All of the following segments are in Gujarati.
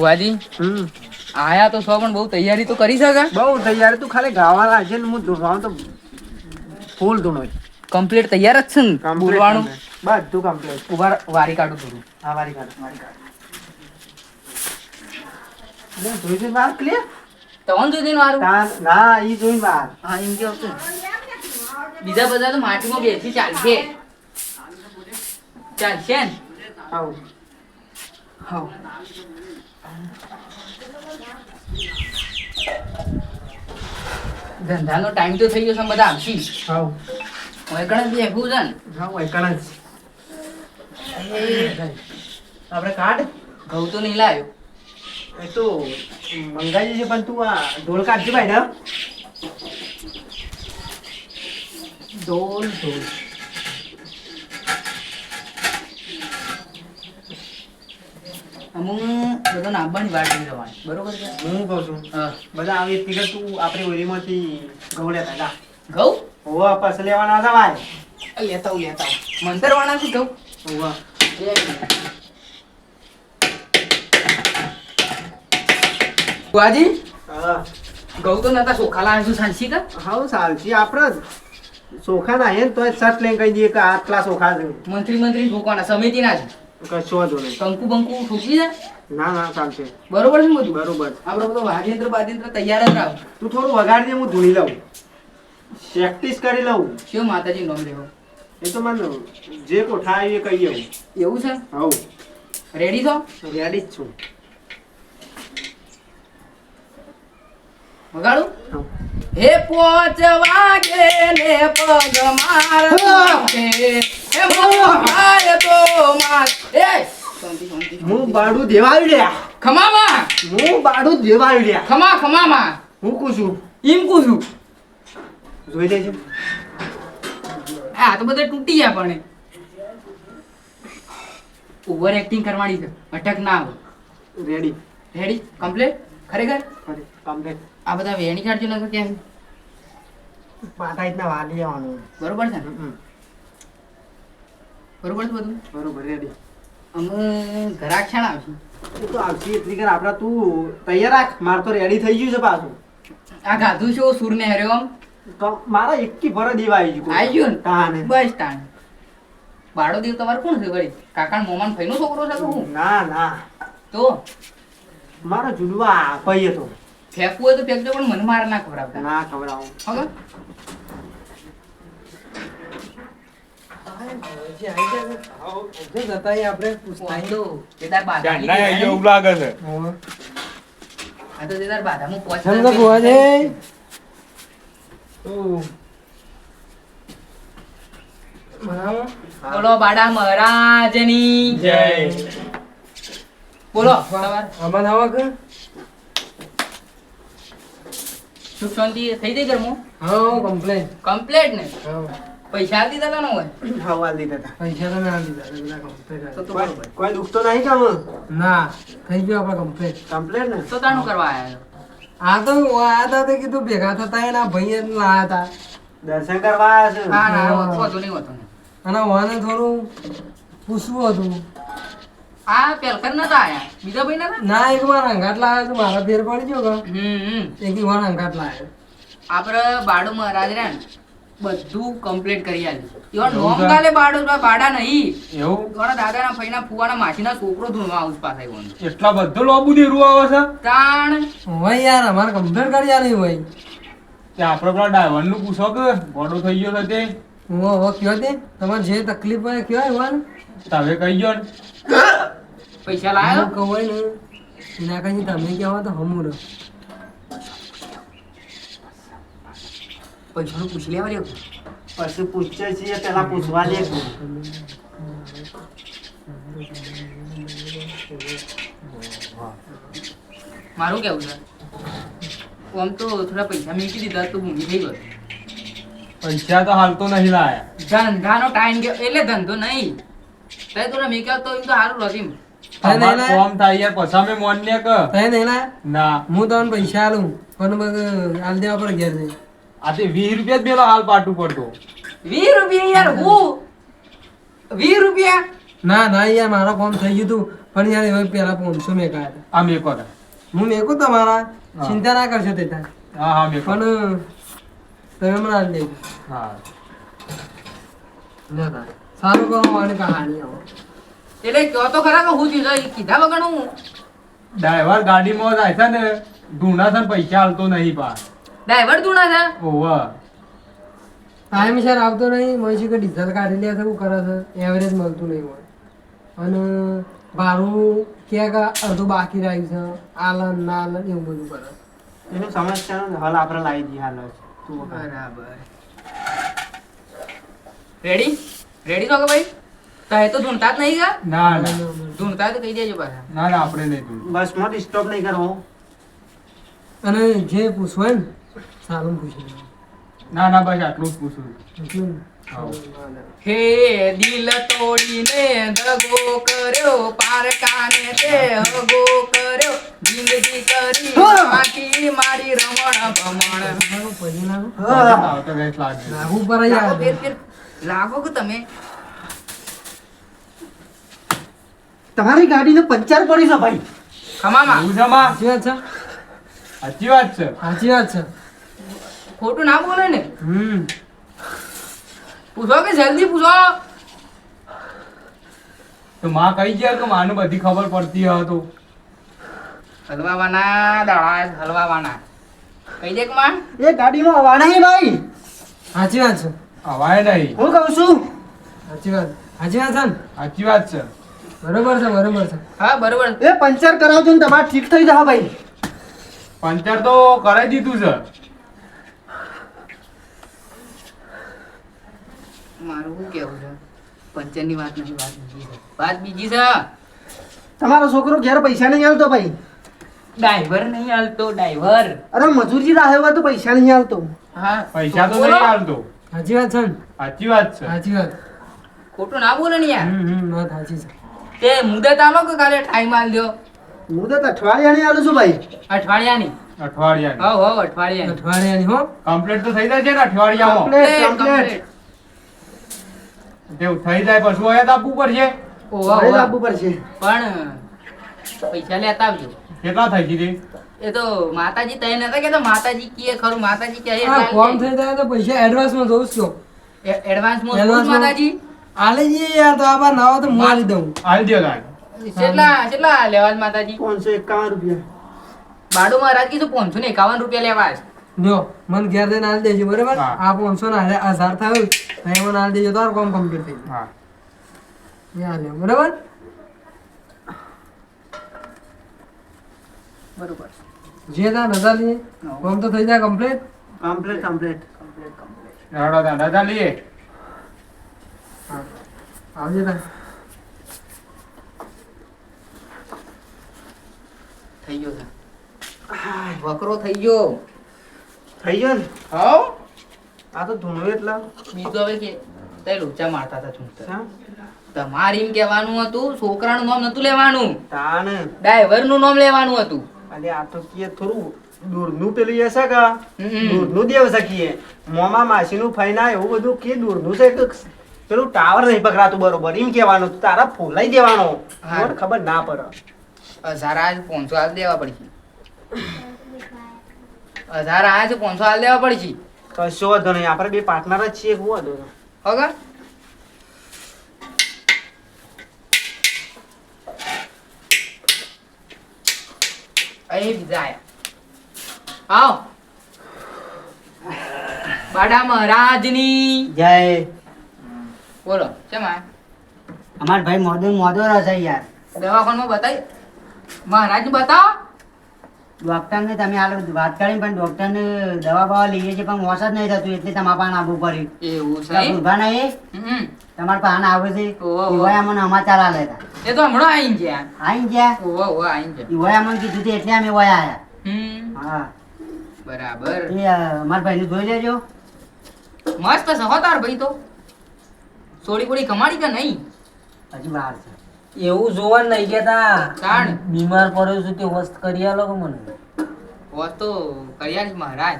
ભુવાજી? હમ. આયા તો સો પણ બહુ તૈયારી તો કરી શકે બહુ તૈયાર તું ખાલી ગાવાના લાગે ને હું ધોવાનું તો ફૂલ ધૂણો કમ્પ્લીટ તૈયાર જ છે ને? બોલવાનું બધું કમ્પ્લીટ ઊભા વારી કાઢું થોડું. હા વારી કાઢ વારી કાઢ. જોઈ જોઈ ક્લિયર તવન સુધી મારું ના ઈ જોઈ બહાર હા એમ કે બીજા બધા તો માટીમાં બેસી ચાલશે. ચાલશે ને? હા હા ધંધાનો ટાઈમ તો થઈ ગયો છે બધા આવશી આવ હવે જ બેઠું છે ને? હા વૈકણ જ આપણે કાઢ ઘઉં તો નહીં લાવ્યો એ તો મંગાવી છે પણ તું આ ઢોલ કાઢજે ભાઈ ને ઢોલ ઢોલ. અમુક બધો નાંબાની વાટ નહીં રહેવાની બરોબર છે? હું કહું છું? હા. બધા આવી તીકર તું આપણી ઓરીમાંથી ઘઉં લેતા જા ઘઉં? હોવા પાસ લેવાના હતા ભાઈ. લેતા હું લેતા. મંતરવાળા છે ઘઉં? હોવા. બુઆજી? હા. ઘઉં તો નતા ચોખા લાવે છું સાંસી કા? હાઉ સાલસી આપણે ચોખા ના હે તો શર્ટ લઈને કહી દઈએ કે આટલા સોખા છે. મંત્રી મંત્રી ઠોકવાના સમિતિ ના છે કશો વાંધો નહીં. કંકુ બંકુ ઠૂકી જાય ના ના ચાલશે બરોબર છે બધું? બરોબર. આપણે બધો વાદ્યંત્ર બાદ્યંત્ર તૈયાર જ રાખ. તું થોડું વગાડી દે હું ધૂણી લઉં. પ્રેક્ટિસ કરી લઉં. શું માતાજી નોમ લેવો? એ તો મને જે કોઠા એ કહી આવું એવું છે? હવ રેડી છો? રેડી જ છું. વગાડું? હે. પોચ વાગે ને પગ માર હે બાડું દેવાયું લ્યા. ખમામાં હું બાડું દેવાયું ખમા ખમામાં હું કું છું? એમ કું છું. જોઈ લેજે. આ તો બધા તૂટી ગયા પણ ઓવર એક્ટિંગ કરવાની છે. અટક ના આવે. રેડી રેડી કમ્પ્લીટ ખરેખર? ફરી આ બધા વેણી કાઢજો નથી કેમ પાટા રીતના વાળી આવવાનું બરોબર છે ને? બરોબર છે બધું? બરોબર રેડી અમે ઘરાક છે આવશું. એ તો આવશે એટલી કર આપણા તું તૈયાર રાખ. માર તો રેડી થઈ ગયું છે પાછું. આ ગાધું છે સુર ને હર્યો મારા એકી ભરો દેવા આવી ગયું. આવી ગયું ને? તાને બસ તાણ. બાળો દેવ તમારે કોણ છે વળી? કાકા મોમાન ભાઈનો છોકરો છે હું? ના ના. તો? મારો જુડવા ભાઈ હતો. ફેંકવું હોય તો ફેંકજો પણ મને મારે ના ખવડાવતા. ના ખવડાવું. હવે તો બાધા એવું લાગે છે. આ તો સમજો બોલો બાડા મહારાજની. જય. બોલો તમારે? સુખ શાંતિ? થઈ જાય ઘરમાં? કમ્પ્લેટ ને? પૈસા દીધા તા ને હોય? હવા દીધા પૈસા તો તો બરોબર. કોઈ દુખતો નહીં કામ? ના થઈ ગયો આપણે કમ્પ્લીટ કમ્પ્લેટ ને? તો તાણું કરવા આવ્યા આ તો આ તો તે કીધું ભેગા થતા એના ભાઈ જ લાયા હતા દર્શન કરવા આવ્યા છે? હા ના હોતો હોતો નહીં હોતો અને વાને થોડું પૂછવું હતું. આ પેલકર નતા આયા? બીજા ભાઈ નતા? ના એક વાર અંગાટ લાવ્યા તો મારા ફેર પડી ગયો હમ હમ. એક વાર અંગાટ લાવ્યો આપણે બાડુ મહારાજ રહ્યા ને બધું કમ્પ્લીટ કરી આલ્યું એવા નોમ કાલે બાળો બાડા નહીં. એવું? મારા દાદાના ફઈના ફુવાના માસીના છોકરો ધૂણવા આવું પાસ આવ્યો એટલા બધો લોબુ દેરું આવે છે? તાણ. હોય યાર અમારે કમ્પ્લીટ કરી આલી હોય. તે આપણે પેલા ડાયવરનું પૂછો કે ગોડો થઈ ગયો તે હું હવે કયો તે? તમારે જે તકલીફ હોય કયો ને તમે કહી ગયો ને. પૈસા લાયો? કહો હોય ને ના કઈ તમે કહેવા તો હમું રહો પૈસાનું પૂછી લેવા રહ્યો પછી પૂછે છીએ પેલા પૂછવા લે મારું કેવું છે? આમ તો થોડા પૈસા મૂકી દીધા તો મૂકી થઈ ગયો પૈસા તો હાલ તો નહીં લાયા. ધંધાનો ટાઈમ ગયો એટલે ધંધો નહીં. તે તો મેં કહ્યું તો એમ તો સારું નહીં, નહીં. કોમ થાય યાર પછી મોન મોન્ય કે નહીં ના. હું તમને પૈસા આલું પણ આલ દેવા પર ઘેર જઈ આ તે વીસ રૂપિયા જ પેલો હાલ પાટું પડતો. વીસ રૂપિયા યાર હું? વીસ રૂપિયા? ના ના યાર મારો ફોન થઈ ગયું તું. પણ યાર હવે પેલા પાંચસો મેં કાઢ્યા હતા. આ મેકો હતા. હું મેકું તમારા? ચિંતા ના કરશો તે હા હા મેકો. પણ તમે મને આલી દે હા. તાર. સારું કહો મને કહાણી આવો. એટલે કહો તો ખરા કે હું છે? કીધા વગર હું? ડ્રાઈવર ગાડીમાં જાય છે ને ઢૂંઢા છે પૈસા હાલતો નહીં પા ડ્રાઈવર તું ના થા ઓવા. ટાઈમ શેર આવતો નહીં. મને છે કે ડીઝલ કાઢી લે છે શું કરે છે? એવરેજ મળતું નહીં હોય. અને ભાડું ક્યાંક અડધું બાકી રહ્યું છે. આલન નાલન એવું બધું કરે એનું સમસ્યાનો હલ આપણે લાવી દઈએ હાલ. તું બરાબર. રેડી રેડી છો કે ભાઈ? તો એ તો ધૂણતા જ નહીં ગા ના ના. ધૂણતા તો કહી દેજો પાછા. ના ના આપણે નહીં બસ મત સ્ટોપ નહીં કરવો અને જે પૂછવાય ને સારું પૂછ્યું. ના ના બસ આટલું જ પૂછું. એટલું હે. દિલ તોડીને દગો કર્યો પારકાને તે હગો કર્યો જિંદગી કરી બાકી મારી રમણ ભમણ. લાગો, પર કે તમે? તમારી ગાડીને પંચર પડી છે ભાઈ. ખમામાં. સાચી વાત છે. સાચી વાત છે. ખોટું ના બોલે ને. હમ. પૂછો કે જલ્દી પૂછો. તો માં કહી ગયા કે માને બધી ખબર પડતી હોય તો. હલવાવાના દાડા હલવાવાના. કહી દે કે માં. એ ગાડીમાં હવા નહીં ભાઈ. સાચી વાત છે. હવાય નહીં. હું કહું છું? સાચી વાત. સાચી વાત છે ને? સાચી વાત છે. બરોબર છે બરોબર છે. હા બરોબર. એ પંચર કરાવજો ને તમારે ઠીક થઈ જાવ ભાઈ. પંચર તો કરાવી દીધું છે. મારું શું કેવું છે? પંચરની વાત નથી વાત બીજી છે. વાત બીજી છે. તમારો છોકરો ઘેર પૈસા નહીં હાલતો ભાઈ? ડ્રાઈવર નહીં હાલતો ડ્રાઈવર અરે મજૂરી રાહે હોય તો પૈસા નહીં હાલતો હા પૈસા તો નહીં હાલતો સાચી વાત છે સાચી વાત છે. સાચી વાત. ખોટું ના બોલે ને યાર. હમ વાત સાચી છે. તે મુદત આલો કે કાલે ટાઈમ આલ દો હું તો અઠવાડિયાની આલું છું ભાઈ. અઠવાડિયાની. અઠવાડિયાની. હો હો અઠવાડિયાની. અઠવાડિયાની હો. કમ્પ્લીટ તો થઈ જાય છે ને અઠવાડિયામાં? Complete Complete, complete. થઈ જાય પછી હોય તો આપવું પડશે ઓવા, ઓવા. પડશે. પણ પૈસા લેતા આવજો. કેટલા થઈ ગઈ એ તો માતાજી તય નતા કે માતાજી કીએ ખરું માતાજી કહે હા કોમ થઈ જાય તો પૈસા એડવાન્સમાં જોઉં છું. એડવાન્સમાં માં? માતાજી? આલે જઈએ યાર તો આબા નાવ તો મારી દઉં. હાલ દે ગાય કેટલા કેટલા લેવા માતાજી? પાંચસો એકાવન રૂપિયા. બાડુ મહારાજ કીધું પાંચસો ને એકાવન રૂપિયા લેવા છે જો મને ઘેર દઈને આલી દેજો બરાબર? આ પાંચસો ના હજાર થયું તો એ મને આલી દેજો તારું કામ કમ્પ્લીટ થઈ હા. ગયું બરાબર? બરોબર. જે તા નજર લઈએ કામ તો થઈ જાય કમ્પ્લીટ કમ્પ્લીટ કમ્પ્લીટ તાણ રજા લઈએ આવજે તા થઈ ગયો છે. વકરો થઈ ગયો. થઈ ગયો ને? હવ આ તો ધૂણું એટલા. બીજું હવે કે તે લોચા મારતા હતા ચૂંટતા તમારી એમ કહેવાનું હતું છોકરાનું નામ નતું લેવાનું. તાને ડ્રાઈવરનું નામ લેવાનું હતું. અરે આ તો કીએ થોડું દૂરનું પેલું એ છે કે? દૂરનું દેવ છે કીએ. મોમાં માસીનું ફૈના એવું બધું કે દૂરનું છે કે પેલું ટાવર નહીં પકડાતું બરોબર. એમ કહેવાનું તારા ફોલાઈ દેવાનો. ખબર ના પડે. જરા આજ પાંચસો હાલ દેવા પડશે. હજાર છે પાંચસો હાલ દેવા પડશે. કશો વાંધો નહીં આપણે બે પાર્ટનર જ છીએ હું વાંધો. ઓકે અહીં બીજા આયા આવ. બાડા મહારાજની. જય. બોલો કેમ આ અમાર ભાઈ મોદો મોદો છે યાર. દવાખાનામાં બતાવી મહારાજ બતાવો. ડોક્ટરને તમે હાલ વાત કરી પણ ડોક્ટરને દવા બવા લઈએ છીએ પણ મોસ જ નહીં થતું એટલે તમારા પાસે આવવું પડ્યું એવું છે ઊભા નહીં? તમારા પાસે આવે છે. ઈવોએ અમને સમાચાર આલે હતા. એ તો હમણાં આઈ ગયા. આઈ ગયા? ઓહો ઓહો આઈ ગયા. અમને કીધું હતું એટલે અમે વયા આયા. હમ. હા. બરાબર. એ અ, અમારા ભાઈને જોઈ લેજો. મસ્ત છે હો તાર ભાઈ તો. થોડી બોડી કમાડી કે નહીં? હજી બહાર છે. એવું જોવા નહીં કેતા કારણ? બીમાર પડ્યો છું તે વસ્ત કરી આલો કે મને? વસ્ત તો કરી આલીશ મહારાજ.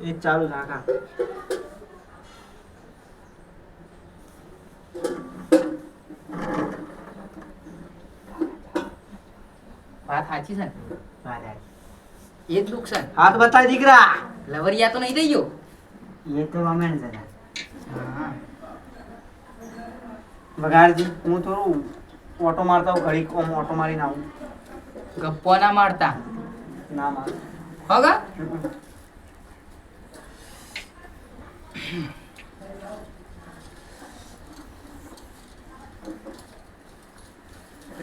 એ ચાલુ રાખા. વાત સાચી છે મહારાજ એ દુઃખ છે. હાથ બતાય દીકરા. લવરિયા તો નહીં થઈ ગયો? એ તો અમે જરા વગાડજી હું થોડું ઓટો મારતા હું ઘડીક ઓમ ઓટો મારીને આવું. ગપ્પો ના મારતા? ના માર. હોગા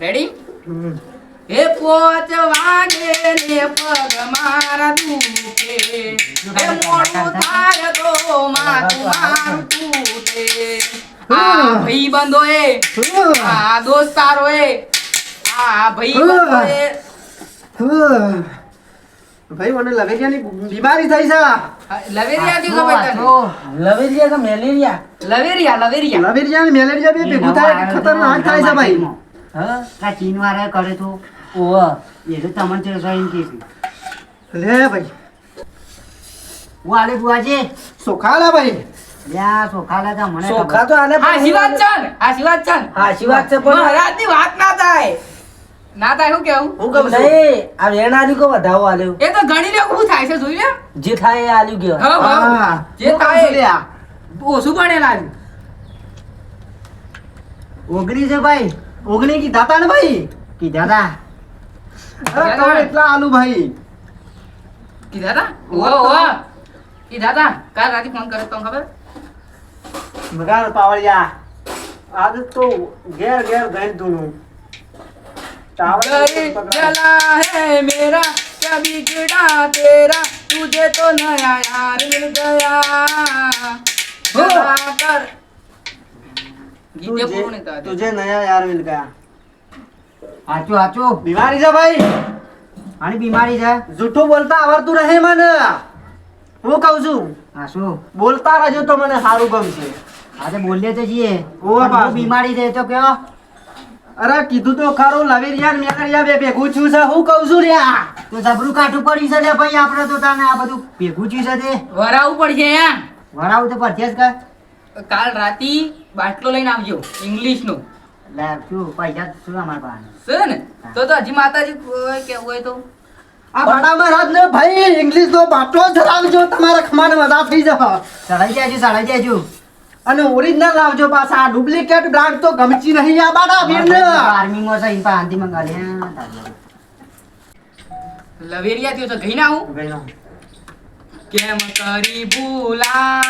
રેડી. હે પોચ વાગે ને પગ મારા દુખે હે મોડું થાય તો માથું મારું તૂટે. આ ભાઈ બંધો એ. આ દોસ્તારો એ. આ ભાઈ બંધો એ. ભાઈ મને લવેરિયાની બીમારી થઈ છે. લવેરિયા થી ખબર તને? લવેરિયા કે મેલેરિયા. લવેરિયા લવેરિયા. લવેરિયા અને મેલેરિયા બે ભેગું થાય ખતરનાક થાય છે ભાઈ. હા? આ ચીન વાળા કરે તો? ઓ એ તો તમને છે સાઈન કે લે ભાઈ. વાલે બુઆજી સોખાલા ભાઈ? લ્યા તો મને ચોખા તો આને હા શિવાજ ચાલ હા શિવાજ ચાલ હા શિવાજ છે પણ મહારાજ વાત ના થાય. ના થાય શું કેવું? હું કહું નહીં આ વેણારી કો વધાવો આલ્યો. એ તો ગણી લે શું થાય છે જોઈ લે જે થાય એ આલ્યું ગયો હા. જે થાય ઓછું ઓગણી છે ભાઈ. ઓગણી કીધા તા ને ભાઈ? કીધા તા. એટલા આલુ ભાઈ? કીધા તા? ઓ ઓ કીધા તા? કાલ રાતે ફોન કર્યો તો ખબર? બગાડ પાવળિયા આજ તો ઘેર ઘેર ગઈ તું ટાવર घर जला है मेरा क्या बिगड़ा तेरा तुझे तो नया यार मिल गया जला कर ગીતે પૂરું નહીં થવા દે. તુજે નયા યાર મિલ ગયા હાચું હાચું બીમારી છે ભાઈ આની બીમારી છે જૂઠું બોલતા આવડતું રહે મને હું કહું છું હા શું બોલતા રહેજો તો મને સારું ગમશે આજે બોલીએ તો છીએ. ઓવા બા બીમારી છે તો કયો? અરે કીધું તો ખરું લવેરિયા ને મેકરિયા બે ભેગું છું છે હું કહું છું લ્યા. તો જબરું કાઠું પડી છે લે ભાઈ આપણે તો તને આ બધું ભેગું છું છે તે. વરાવું પડશે યાર વરાવું તો પડશે જ કર કાલ રાતી બાટલો લઈને આવજો ઇંગ્લિશનું લે શું પૈસા શું અમાર પાસે? છે ને? તો તો હજી માતાજી કોઈ કેવું હોય તો. આ ભાડા મહારાજ ને ભાઈ ઇંગ્લિશ નો બાટલો જ લાવજો તમારા ખમાને મજા થઈ જશે ચડાઈ જાજો ચડાઈ જાજો. અને ઓરિજિનલ લાવજો પાછા. આ ડુપ્લિકેટ બ્રાન્ડ તો ગમતી નહીં આ બાડા વીર ને આર્મીમાં છે એની પાસે આંધી લે લવેરિયા થયો તો ગઈ ના આવું? કેમ કરી ભૂલા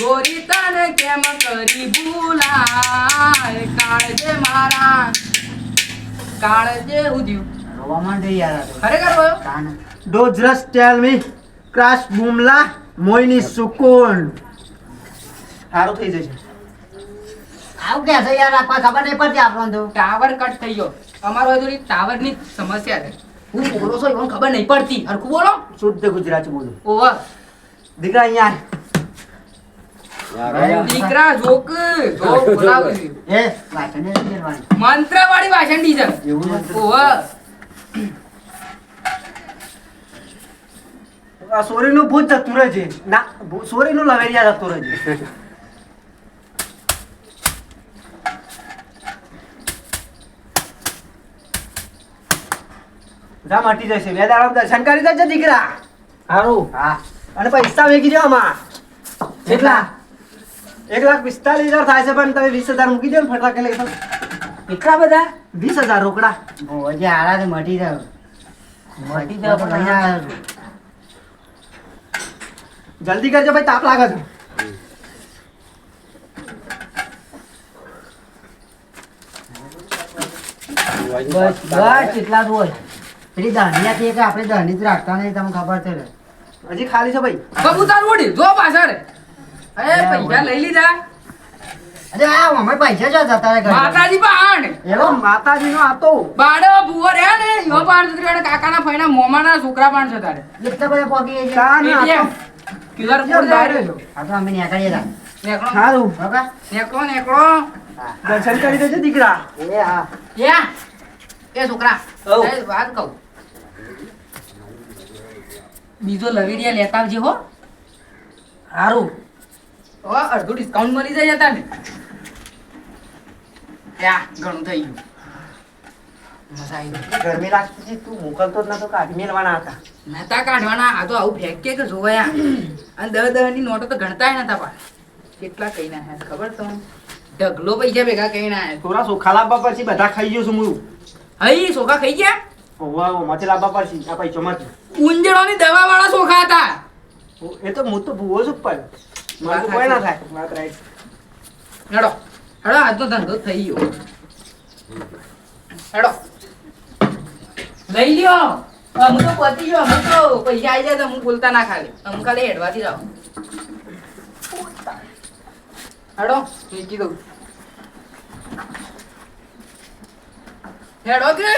ગોરી તને કેમ કરી ભૂલા કાળજે મારા. કાળજે ઉદ્યો રોવા માંડે યાર ખરેખર બોલો તાને. ટેલ મી ક્રાશ બુમલા મોયની સુકૂન. સારું થઈ જશે. આવું કે છે યાર? કોઈ ખબર નહીં પડતી આપણો તો. ટાવર કટ થઈ ગયો. અમારો હજુ ટાવરની સમસ્યા છે. હું બોલો છો એમને ખબર નહીં પડતી. હરખું બોલો. શુદ્ધ ગુજરાતી બોલું. ઓવર દીકરા અહીંયા દીકરા જોક જોક બોલાવું. એ વાસણ મંત્ર વાળી ભાષણ ટીચર એવું નથી. ઓવર આ સોરીનું ભૂત જતું રહે છે. ના સોરી સોરીનું લવેરિયા જતું રહે છે. જા મટી જશે. બે દાડા દર્શન કરી દેજે દીકરા. સારું હા. અને પૈસા વેગી જાવ આમાં. કેટલા? એક લાખ પિસ્તાલીસ હજાર થાય છે પણ તમે વીસ હજાર મૂકી દો ને ફટાકે લઈ એટલા બધા? વીસ હજાર રોકડા. હજી તો મટી જાવ મટી જાવ પણ છું. જલ્દી કરજો ભાઈ તાપ લાગે છે. બસ બસ એટલા જ હોય. પેલી દાંડિયા થી કે આપણે દાંડી જ રાખતા નહીં તમને ખબર છે હજી ખાલી છે ભાઈ. કબૂતર ઉડી જો પાછળ. અરે પૈસા લઈ લીધા. અરે આ અમે પૈસા જતા. માતાજી પાણ એવો માતાજી નો આતો બાડો ભૂવો રે ને યો પાણ કાકાના ફઈના મોમાના છોકરા પાણ છે તારે. એટલા બધા પોકી છે. કાન આતો ક્યુઆર કોડ દારે આ તો અમે નીકળીએ તા નેકળો. સારું. બરાબર? નેકળો નેકળો. દર્શન કરી દેજો દીકરા. એ હા. યા. એ છોકરા એ વાત કહું. બીજો લવીરિયા લેતા આવજે હો. સારું અડધું ડિસ્કાઉન્ટ મળી જાય હતા ને ઘણું થઈ ગયું. ગરમી લાગતી હતી તું મોકલતો જ નતો કાઢી મેલવાના હતા. નતા કાઢવાના આ તો આવું ફેંકે કે જોવાયા. અને દહ દહની નોટો તો ગણતાય નતા પા કેટલા કઈ ના ખબર તમને? ઢગલો પૈસા ભેગા કઈ ના થોડા ચોખા લાવવા પછી બધા ખાઈ ગયો છું હું. હઈ સોખા ખાઈ ગયા? ઓવા માંથી લાવવા પડશે આ પૈસો માંથી ઉંજળોની દવા વાળા સોખા હતા. એ તો હું તો ભૂવો છું પણ. મારું કોઈ ના થાય. વાત રાઈટ. હેડો. હેડો તો ધંધો થઈ ગયો. હેડો. લઈ લ્યો. અમ તો પતી ગયો. અમુ તો પૈસા આવી જાય તો હું બોલતા ના ખાલી. અમુ ખાલી હેડવાથી જાઓ. હેડો મૂકી દઉં હેડો કે